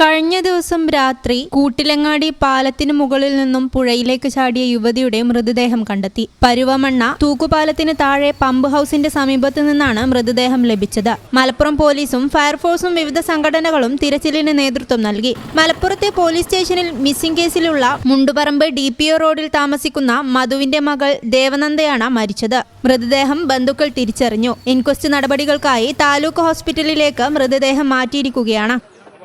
കഴിഞ്ഞ ദിവസം രാത്രി കൂട്ടിലങ്ങാടി പാലത്തിന് മുകളിൽ നിന്നും പുഴയിലേക്ക് ചാടിയ യുവതിയുടെ മൃതദേഹം കണ്ടെത്തി. പരുവമണ്ണ തൂക്കുപാലത്തിന് താഴെ പമ്പ് ഹൗസിന്റെ സമീപത്തു നിന്നാണ് മൃതദേഹം ലഭിച്ചത്. മലപ്പുറം പോലീസും ഫയർഫോഴ്സും വിവിധ സംഘടനകളും തിരച്ചിലിന് നേതൃത്വം നൽകി. മലപ്പുറത്തെ പോലീസ് സ്റ്റേഷനിൽ മിസ്സിംഗ് കേസിലുള്ള മുണ്ടുപറമ്പ് ഡി റോഡിൽ താമസിക്കുന്ന മധുവിന്റെ മകൾ ദേവനന്ദയാണ് മരിച്ചത്. മൃതദേഹം ബന്ധുക്കൾ തിരിച്ചറിഞ്ഞു. ഇൻക്വസ്റ്റ് നടപടികൾക്കായി താലൂക്ക് ഹോസ്പിറ്റലിലേക്ക് മൃതദേഹം മാറ്റിയിരിക്കുകയാണ്.